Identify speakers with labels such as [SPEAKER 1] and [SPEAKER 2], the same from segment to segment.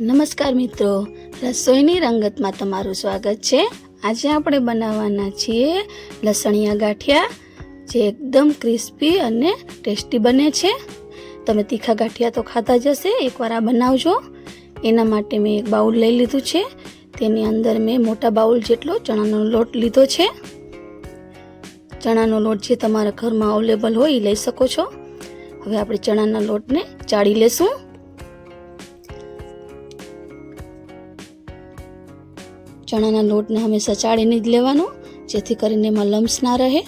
[SPEAKER 1] નમસ્કાર મિત્રો, રસોઈની રંગતમાં તમારું સ્વાગત છે. આજે આપણે બનાવવાના છીએ લસણિયા ગાંઠિયા, જે એકદમ ક્રિસ્પી અને ટેસ્ટી બને છે. તમે તીખા ગાંઠિયા તો ખાતા જ હશે, એકવાર આ બનાવજો. એના માટે મેં એક બાઉલ લઈ લીધું છે. તેની અંદર મેં મોટા બાઉલ જેટલો ચણાનો લોટ લીધો છે. ચણાનો લોટ જે તમારા ઘરમાં અવેલેબલ હોય એ લઈ શકો છો. હવે આપણે ચણાના લોટને ચાળી લેશું. ચણાના લોટને હંમેશા ચાળીને જ લેવાનો, જેથી કરીને એમાં લમ્સ ના રહે.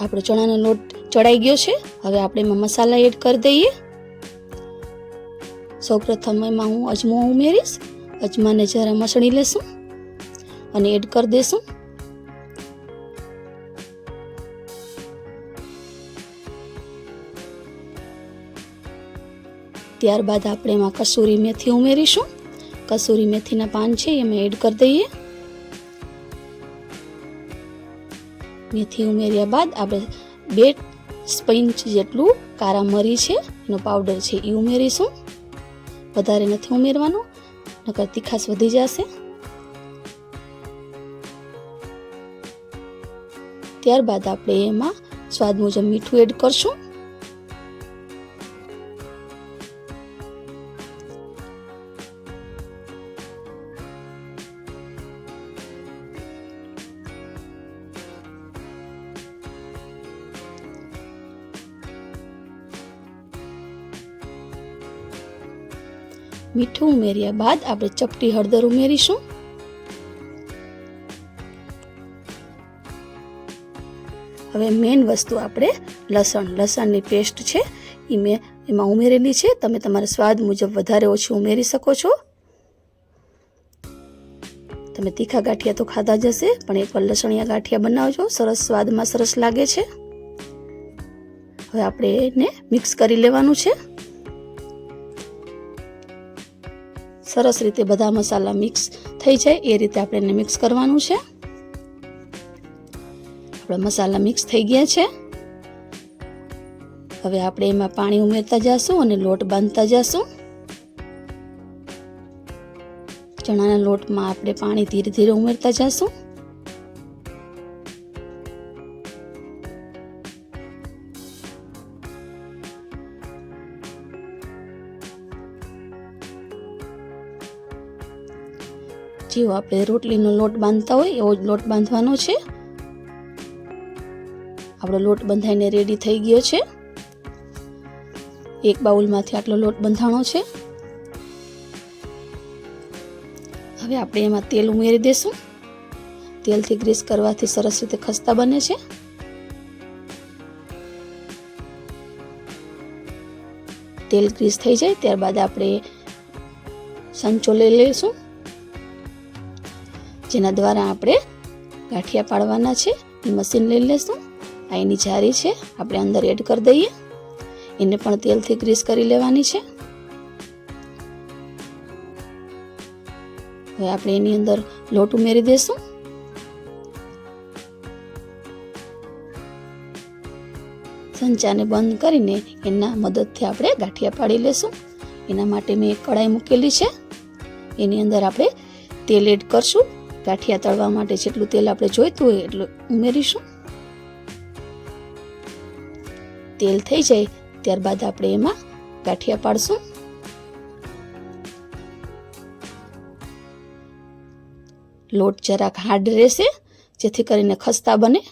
[SPEAKER 1] આપણો ચણાનો લોટ ચડાઈ ગયો છે. હવે આપણે એમાં મસાલા એડ કરી દઈએ. સૌપ્રથમ એમાં હું અજમો ઉમેરીશ. અજમાને જરા મસળી લેશું અને એડ કરી દેશું. ત્યારબાદ આપણે એમાં કસૂરી મેથી ઉમેરીશું. કસૂરી મેથીના પાન છે એમાં એડ કરી દઈએ. મેથી ઉમેર્યા બાદ આપણે બે સ્પંચ જેટલું કારા મરી છે, એનો પાવડર છે એ ઉમેરીશું. વધારે નથી ઉમેરવાનું, નકર તીખાશ વધી જશે. ત્યારબાદ આપણે એમાં સ્વાદ મુજબ મીઠું એડ કરશું. મીઠું ઉમેર્યા બાદ આપણે ચપટી હળદર ઉમેરીશું. હવે મેઇન વસ્તુ આપણે લસણ. લસણની પેસ્ટ છે એ મેં એમાં ઉમેરેલી છે. તમે તમારા સ્વાદ મુજબ વધારે ઓછી ઉમેરી શકો છો. તમે તીખા ગાંઠિયા તો ખાધા જ હશે, પણ એકવાર લસણિયા ગાંઠિયા બનાવજો. સરસ સ્વાદમાં સરસ લાગે છે. હવે આપણે એને મિક્સ કરી લેવાનું છે. સરસ રીતે બધા મસાલા મિક્સ થઈ જાય. એ રીતે આપણે એને મિક્સ કરવાનું છે. આપણા મસાલા મિક્સ થઈ ગયા છે. હવે આપણે એમાં પાણી ઉમેરતા જઈશું અને લોટ બાંધતા જઈશું ચણાના લોટમાં આપણે પાણી ધીરે ધીરે ઉમેરતા જઈશું જેવો આપણે રોટલીનો લોટ બાંધતા હોય એવો જ લોટ બાંધવાનો છે. આપણો લોટ બંધાઈને રેડી થઈ ગયો છે. એક બાઉલમાંથી આટલો લોટ બંધાણો છે. હવે આપણે એમાં તેલ ઉમેરી દઈશું તેલથી ગ્રીસ કરવાથી સરસ રીતે ખસ્તા બને છે. તેલ ગ્રીસ થઈ જાય, ત્યારબાદ આપણે સંચો લઈ લઈશું. જેના દ્વારા આપણે ગાંઠિયા પાડવાના છે. એ મશીન લઈ લેશું. આ એની જારી છે. આપણે અંદર એડ કરી દઈએ. એને પણ તેલથી ગ્રીસ કરી લેવાની છે. હવે આપણે એની અંદર લોટ ઉમેરી દઈશું સંચાને બંધ કરીને એના મદદથી આપણે ગાંઠિયા પાડી લેશું. એના માટે મેં એક કઢાઈ મૂકેલી છે. એની અંદર આપણે તેલ એડ કરશું. ગાંઠિયા તળવા માટે જેટલું તેલ આપણે જોઈતું હોય એટલું ઉમેરીશું. તેલ થઈ જાય ત્યારબાદ આપણે એમાં ગાંઠિયા પાડશું. લોટ જરાક હાર્ડ રહેશે, જેથી કરીને ખસ્તા બને.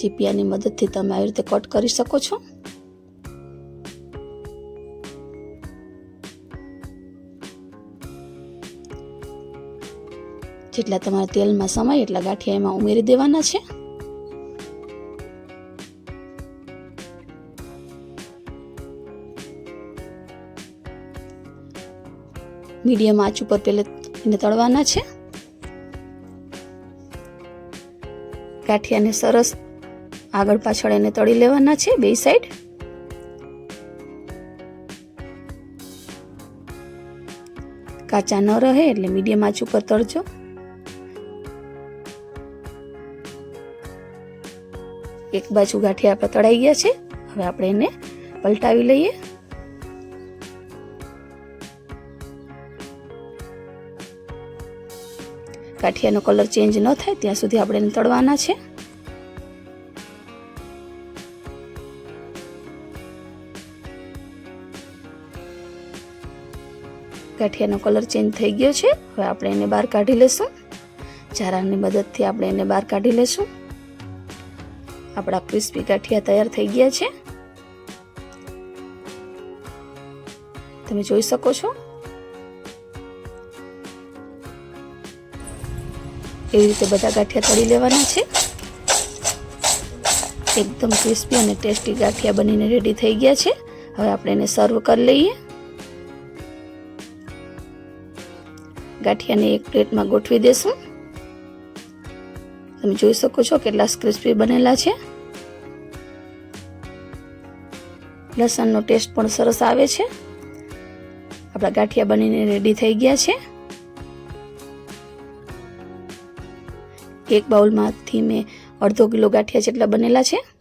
[SPEAKER 1] ચીપિયાની મદદથી તમે આવી રીતે કટ કરી શકો છો. જેટલા તમારા તેલમાં સમાય, એટલા ગાંઠિયા એમાં ઉમેરી દેવાના છે. મીડિયમ આંચ ઉપર પહેલે એને તળવાના છે. ગાંઠિયાને સરસ આગળ પાછળ એને તળી લેવાના છે બે સાઈડ કાચા ન રહે એટલે મીડિયમ આંચ ઉપર તળજો. એક બાજુ ગાંઠિયા આપણા તળાઈ ગયા છે. હવે આપણે એને પલટાવી લઈએ. ગાંઠિયાનો કલર ચેન્જ ન થાય ત્યાં સુધી આપણે એને તળવાના છે. ગાંઠિયાનો કલર ચેન્જ થઈ ગયો છે. હવે આપણે એને બહાર કાઢી લેશું ચારાની મદદથી આપણે એને બહાર કાઢી લેશું આપણા ક્રિસ્પી ગાંઠિયા તૈયાર થઈ ગયા છે. તમે જોઈ શકો છો. એવી રીતે બધા ગાંઠિયા તળી લેવાના છે. એકદમ ક્રિસ્પી અને ટેસ્ટી ગાંઠિયા બનીને રેડી થઈ ગયા છે. હવે આપણે એને સર્વ કરી લઈએ. ગાંઠિયાને એક પ્લેટમાં ગોઠવી દેશું. તમે જોઈ શકો છો કેટલા ક્રિસ્પી બનેલા છે. લસણનો ટેસ્ટ પણ સરસ આવે છે. આપણા ગાંઠિયા બનીને રેડી થઈ ગયા છે. એક બાઉલમાંથી મેં અડધો કિલો ગાંઠિયા જેટલા બનેલા છે.